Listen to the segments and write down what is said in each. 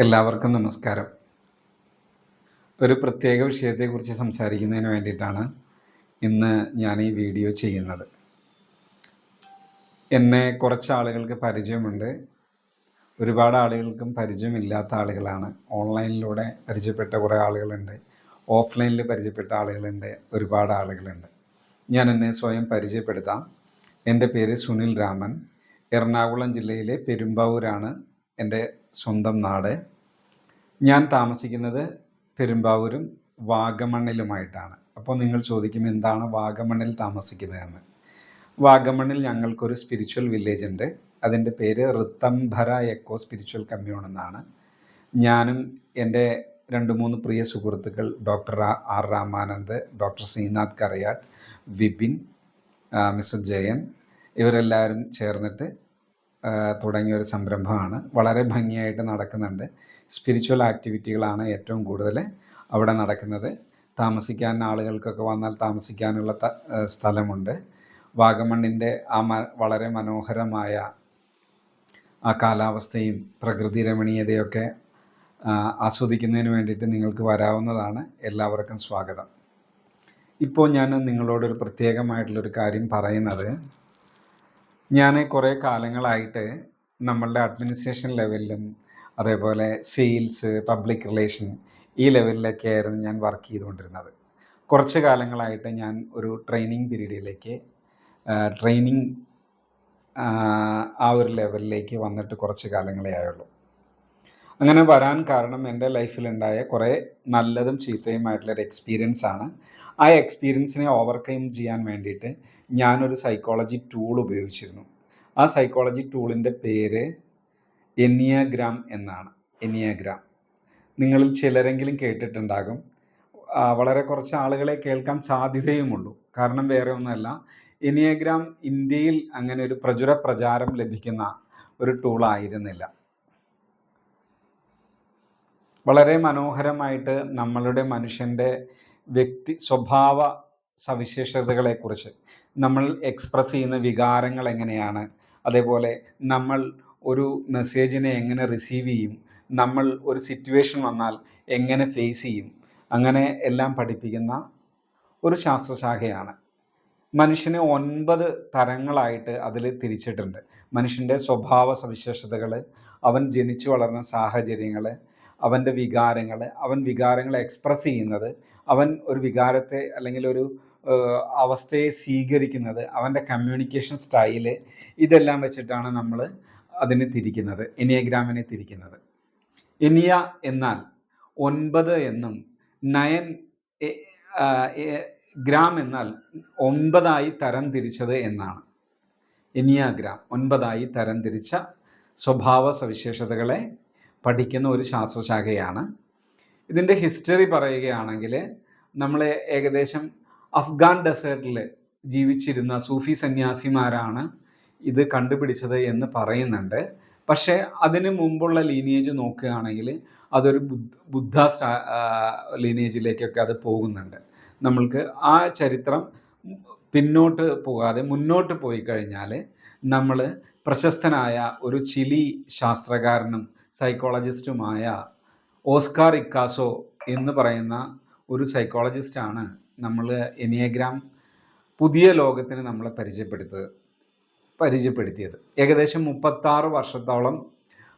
എല്ലാവർക്കും നമസ്കാരം. ഒരു പ്രത്യേക വിഷയത്തെക്കുറിച്ച് സംസാരിക്കുന്നതിന് വേണ്ടിയിട്ടാണ് ഇന്ന് ഞാൻ ഈ വീഡിയോ ചെയ്യുന്നത്. എന്നെ കുറച്ച് ആളുകൾക്ക് പരിചയമുണ്ട്. ഒരുപാട് ആളുകൾക്കും പരിചയമില്ലാത്ത ആളുകളാണ്. ഓൺലൈനിലൂടെ പരിചയപ്പെട്ട കുറേ ആളുകളുണ്ട്. ഓഫ്ലൈനിൽ പരിചയപ്പെട്ട ആളുകളുണ്ട്. ഒരുപാട് ആളുകളുണ്ട്. ഞാൻ എന്നെ സ്വയം പരിചയപ്പെടുത്താം. എന്റെ പേര് സുനിൽ രാമൻ. എറണാകുളം ജില്ലയിലെ പെരുമ്പാവൂരാണ്. എന്റെ സ്വന്തം നാട്. ഞാൻ താമസിക്കുന്നത് പെരുമ്പാവൂരും വാഗമണ്ണിലുമായിട്ടാണ്. അപ്പോൾ നിങ്ങൾ ചോദിക്കും എന്താണ് വാഗമണ്ണിൽ താമസിക്കുന്നതെന്ന്? വാഗമണ്ണിൽ ഞങ്ങൾക്കൊരു സ്പിരിച്വൽ വില്ലേജ് ഉണ്ട്. അതിന്റെ പേര് ഋത്തംഭര എക്കോ സ്പിരിച്വൽ കമ്മ്യൂൺ എന്നാണ്. ഞാനും എന്റെ രണ്ട് മൂന്ന് പ്രിയ സുഹൃത്തുക്കൾ doctor R Ramanand doctor Sreenath Karayatt Vipin mister Jayan ഇവരെല്ലാവരും ചേർന്നിട്ട് തുടങ്ങിയ ഒരു സംരംഭമാണ്. വളരെ ഭംഗിയായിട്ട് നടക്കുന്നുണ്ട്. സ്പിരിച്വൽ ആക്ടിവിറ്റികളാണ് ഏറ്റവും കൂടുതൽ അവിടെ നടക്കുന്നത്. താമസിക്കാൻ ആളുകൾക്കൊക്കെ വന്നാൽ താമസിക്കാനുള്ള സ്ഥലമുണ്ട്. വാഗമണ്ണിന്റെ ആ വളരെ മനോഹരമായ ആ കാലാവസ്ഥയും പ്രകൃതി രമണീയതയൊക്കെ ആസ്വദിക്കുന്നതിന് വേണ്ടിയിട്ട് നിങ്ങൾക്ക് വരാവുന്നതാണ്. എല്ലാവർക്കും സ്വാഗതം. ഇപ്പോൾ ഞാൻ നിങ്ങളോടൊരു പ്രത്യേകമായിട്ടുള്ളൊരു കാര്യം പറയുന്നത്. ഞാൻ കുറേ കാലങ്ങളായിട്ട് നമ്മളുടെ അഡ്മിനിസ്ട്രേഷൻ ലെവലിലും അതേപോലെ സെയിൽസ് പബ്ലിക് റിലേഷൻ ഈ ലെവലിലൊക്കെ ആയിരുന്നു ഞാൻ വർക്ക് ചെയ്തുകൊണ്ടിരുന്നത്. കുറച്ച് കാലങ്ങളായിട്ട് ഞാൻ ഒരു ട്രെയിനിങ് പീരീഡിലേക്ക് ട്രെയിനിങ് ആ ഒരു ലെവലിലേക്ക് വന്നിട്ട് കുറച്ച് കാലങ്ങളേ ആയുള്ളൂ. അങ്ങനെ വരാൻ കാരണം എന്റെ ലൈഫിലുണ്ടായ കുറേ നല്ലതും ചീത്തയുമായിട്ടുള്ളൊരു എക്സ്പീരിയൻസ് ആണ്. ആ എക്സ്പീരിയൻസിനെ ഓവർകം ചെയ്യാൻ വേണ്ടിയിട്ട് ഞാനൊരു സൈക്കോളജി ടൂൾ ഉപയോഗിച്ചിരുന്നു. ആ സൈക്കോളജി ടൂളിന്റെ പേര് എനിയാഗ്രാം എന്നാണ്. എനിയാഗ്രാം നിങ്ങളിൽ ചിലരെങ്കിലും കേട്ടിട്ടുണ്ടാകും. വളരെ കുറച്ച് ആളുകളെ കേൾക്കാൻ സാധ്യതയുമുള്ളൂ. കാരണം വേറെ ഒന്നുമല്ല. എനിയഗ്രാം ഇന്ത്യയിൽ അങ്ങനെ ഒരു പ്രചുര പ്രചാരം ലഭിക്കുന്ന ഒരു ടൂളായിരുന്നില്ല വളരെ മനോഹരമായിട്ട് നമ്മളുടെ മനുഷ്യന്റെ വ്യക്തി സ്വഭാവ സവിശേഷതകളെക്കുറിച്ച് നമ്മൾ എക്സ്പ്രസ് ചെയ്യുന്ന വികാരങ്ങൾ എങ്ങനെയാണ്? അതേപോലെ നമ്മൾ ഒരു മെസ്സേജിനെ എങ്ങനെ റിസീവ് ചെയ്യും? നമ്മൾ ഒരു സിറ്റുവേഷൻ വന്നാൽ എങ്ങനെ ഫേസ് ചെയ്യും? അങ്ങനെ എല്ലാം പഠിപ്പിക്കുന്ന ഒരു ശാസ്ത്രശാഖയാണ്. മനുഷ്യനെ ഒൻപത് തരങ്ങളായിട്ട് അതിൽ തിരിച്ചിട്ടുണ്ട്. മനുഷ്യന്റെ സ്വഭാവ സവിശേഷതകൾ അവൻ ജനിച്ചു വളർന്ന സാഹചര്യങ്ങൾ അവന്റെ വികാരങ്ങൾ അവൻ വികാരങ്ങളെ എക്സ്പ്രസ് ചെയ്യുന്നത് അവൻ ഒരു വികാരത്തെ അല്ലെങ്കിൽ ഒരു അവസ്ഥയെ സ്വീകരിക്കുന്നത് അവന്റെ കമ്മ്യൂണിക്കേഷൻ സ്റ്റൈൽ ഇതെല്ലാം വെച്ചിട്ടാണ് നമ്മൾ അതിനെ തിരിക്കുന്നത് എനിയഗ്രാമിനെ തിരിക്കുന്നത്. എനിയ എന്നാൽ ഒൻപത് എന്നും നയൻ ഗ്രാം എന്നാൽ ഒൻപതായി തരം തിരിച്ചത് എന്നാണ്. എനിയാഗ്രാം ഒൻപതായി തരം തിരിച്ച സ്വഭാവ സവിശേഷതകളെ പഠിക്കുന്ന ഒരു ശാസ്ത്രശാഖയാണ്. ഇതിന്റെ ഹിസ്റ്ററി പറയുകയാണെങ്കിൽ നമ്മൾ ഏകദേശം അഫ്ഗാൻ ഡെസേർട്ടിൽ ജീവിച്ചിരുന്ന സൂഫി സന്യാസിമാരാണ് ഇത് കണ്ടുപിടിച്ചത് എന്ന് പറയുന്നുണ്ട്. പക്ഷേ അതിന് മുമ്പുള്ള ലീനിയേജ് നോക്കുകയാണെങ്കിൽ അതൊരു ബുദ്ധ സ്റ്റാ ലീനിയേജിലേക്കൊക്കെ അത് പോകുന്നുണ്ട്. നമ്മൾക്ക് ആ ചരിത്രം പിന്നോട്ട് പോകാതെ മുന്നോട്ട് പോയി കഴിഞ്ഞാൽ നമ്മൾ പ്രശസ്തനായ ഒരു ചിലി ശാസ്ത്രകാരനും സൈക്കോളജിസ്റ്റുമായ ഓസ്കാർ ഇക്കാസോ എന്ന് പറയുന്ന ഒരു സൈക്കോളജിസ്റ്റാണ് നമ്മൾ എനിയഗ്രാം പുതിയ ലോകത്തിന് നമ്മളെ പരിചയപ്പെടുത്തത് പരിചയപ്പെടുത്തിയത്. ഏകദേശം മുപ്പത്താറ് വർഷത്തോളം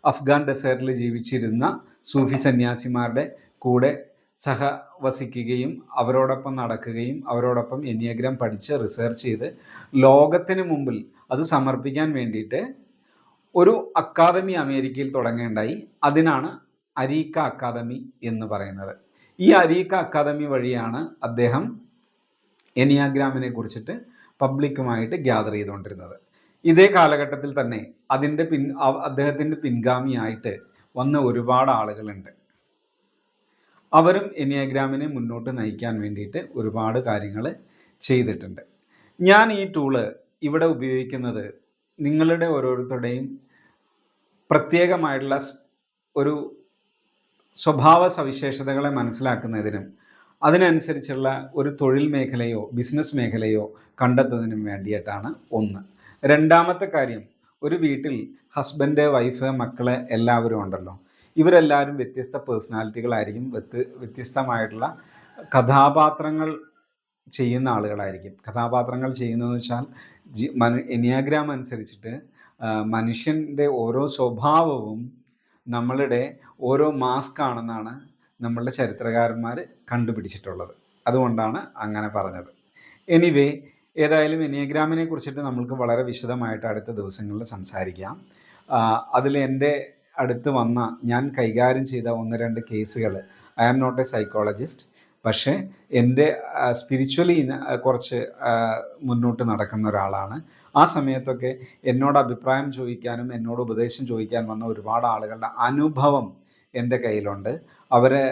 അഫ്ഗാൻ ഡെസേർട്ടിൽ ജീവിച്ചിരുന്ന സൂഫി സന്യാസിമാരുടെ കൂടെ സഹവസിക്കുകയും അവരോടൊപ്പം നടക്കുകയും അവരോടൊപ്പം എനിയഗ്രാം പഠിച്ച് റിസർച്ച് ചെയ്ത് ലോകത്തിന് മുമ്പിൽ അത് സമർപ്പിക്കാൻ വേണ്ടിയിട്ട് ഒരു അക്കാദമി അമേരിക്കയിൽ തുടങ്ങേണ്ടായി. അതിനാണ് അരീക്ക അക്കാദമി എന്ന് പറയുന്നത്. ഈ അരീക്ക അക്കാദമി വഴിയാണ് അദ്ദേഹം എനിയാഗ്രാമിനെ കുറിച്ചിട്ട് പബ്ലിക്കുമായിട്ട് ഗ്യാദർ ചെയ്തുകൊണ്ടിരുന്നത്. ഇതേ കാലഘട്ടത്തിൽ തന്നെ അതിന്റെ പിൻ അദ്ദേഹത്തിന്റെ പിൻഗാമിയായിട്ട് വന്ന ഒരുപാട് ആളുകളുണ്ട്. അവരും എനിയാഗ്രാമിനെ മുന്നോട്ട് നയിക്കാൻ വേണ്ടിയിട്ട് ഒരുപാട് കാര്യങ്ങൾ ചെയ്തിട്ടുണ്ട്. ഞാൻ ഈ ടൂൾ ഇവിടെ ഉപയോഗിക്കുന്നത് നിങ്ങളുടെ ഓരോരുത്തരുടെയും പ്രത്യേകമായിട്ടുള്ള ഒരു സ്വഭാവ സവിശേഷതകളെ മനസ്സിലാക്കുന്നതിനും അതിനനുസരിച്ചുള്ള ഒരു തൊഴിൽ മേഖലയോ ബിസിനസ് മേഖലയോ കണ്ടെത്തുന്നതിനും വേണ്ടിയിട്ടാണ് ഒന്ന്. രണ്ടാമത്തെ കാര്യം ഒരു വീട്ടിൽ ഹസ്ബൻഡ് വൈഫ് മക്കൾ എല്ലാവരും ഉണ്ടല്ലോ. ഇവരെല്ലാവരും വ്യത്യസ്ത പേഴ്സണാലിറ്റികളായിരിക്കും വ്യത്യസ്തമായിട്ടുള്ള കഥാപാത്രങ്ങൾ ചെയ്യുന്ന ആളുകളായിരിക്കും. കഥാപാത്രങ്ങൾ ചെയ്യുന്നതെന്ന് വെച്ചാൽ ജി എനിയാഗ്രാം അനുസരിച്ചിട്ട് മനുഷ്യന്റെ ഓരോ സ്വഭാവവും നമ്മളുടെ ഓരോ മാസ്ക് ആണെന്നാണ് നമ്മളുടെ ചരിത്രകാരന്മാർ കണ്ടുപിടിച്ചിട്ടുള്ളത്. അതുകൊണ്ടാണ് അങ്ങനെ പറഞ്ഞത്. എനിവേ ഏതായാലും എനിയഗ്രാമിനെ കുറിച്ചിട്ട് നമ്മൾക്ക് വളരെ വിശദമായിട്ട് അടുത്ത ദിവസങ്ങളിൽ സംസാരിക്കാം. അതിൽ എന്റെ അടുത്ത് വന്ന ഞാൻ കൈകാര്യം ചെയ്ത ഒന്ന് രണ്ട് കേസുകൾ I am not a psychologist. പക്ഷേ എന്റെ സ്പിരിച്വലി കുറച്ച് മുന്നോട്ട് നടക്കുന്ന ഒരാളാണ്. ആ സമയത്തൊക്കെ എന്നോട് അഭിപ്രായം ചോദിക്കാനും എന്നോട് ഉപദേശം ചോദിക്കാൻ വന്ന ഒരുപാട് ആളുകളുടെ അനുഭവം എന്റെ കയ്യിലുണ്ട്. അവരെ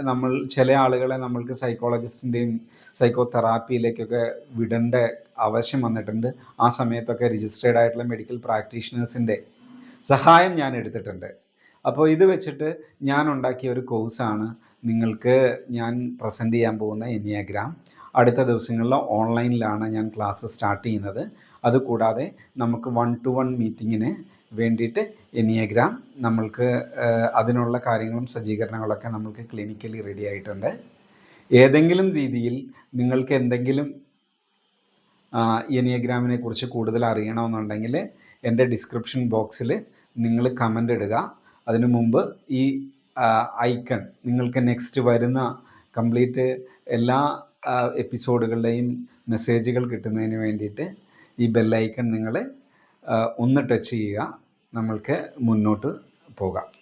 നമ്മൾ ചില ആളുകളെ നമ്മൾക്ക് സൈക്കോളജിസ്റ്റിന്റെയും സൈക്കോ തെറാപ്പിയിലേക്കൊക്കെ വിടേണ്ട ആവശ്യം വന്നിട്ടുണ്ട്. ആ സമയത്തൊക്കെ രജിസ്റ്റേർഡ് ആയിട്ടുള്ള മെഡിക്കൽ പ്രാക്ടീഷണേഴ്സിന്റെ സഹായം ഞാൻ എടുത്തിട്ടുണ്ട്. അപ്പോൾ ഇത് വെച്ചിട്ട് ഞാൻ ഉണ്ടാക്കിയ ഒരു കോഴ്സാണ് നിങ്ങൾക്ക് ഞാൻ പ്രസന്റ് ചെയ്യാൻ പോകുന്ന എനിയാഗ്രാം അടുത്ത ദിവസങ്ങളിൽ ഓൺലൈനിലാണ് ഞാൻ ക്ലാസ് സ്റ്റാർട്ട് ചെയ്യുന്നത്. അതുകൂടാതെ നമുക്ക് വൺ ടു വൺ മീറ്റിങ്ങിന് വേണ്ടിയിട്ട് എനിയഗ്രാം നമ്മൾക്ക് അതിനുള്ള കാര്യങ്ങളും സജ്ജീകരണങ്ങളൊക്കെ നമ്മൾക്ക് ക്ലിനിക്കലി റെഡി ആയിട്ടുണ്ട്. ഏതെങ്കിലും രീതിയിൽ നിങ്ങൾക്ക് എന്തെങ്കിലും എനിയഗ്രാമിനെ കുറിച്ച് കൂടുതൽ അറിയണമെന്നുണ്ടെങ്കിൽ എന്റെ ഡിസ്ക്രിപ്ഷൻ ബോക്സിൽ നിങ്ങൾ കമന്റ് ഇടുക. അതിനു മുമ്പ് ഈ ഐക്കൺ. നിങ്ങൾക്ക് നെക്സ്റ്റ് വരുന്ന കംപ്ലീറ്റ് എല്ലാ എപ്പിസോഡുകളുടെയും മെസ്സേജുകൾ കിട്ടുന്നതിന് വേണ്ടിയിട്ട് ഈ ബെല്ലൈക്കൺ നിങ്ങൾ ഒന്ന് ടച്ച് ചെയ്യുക. നമ്മൾക്ക് മുന്നോട്ട് പോകാം.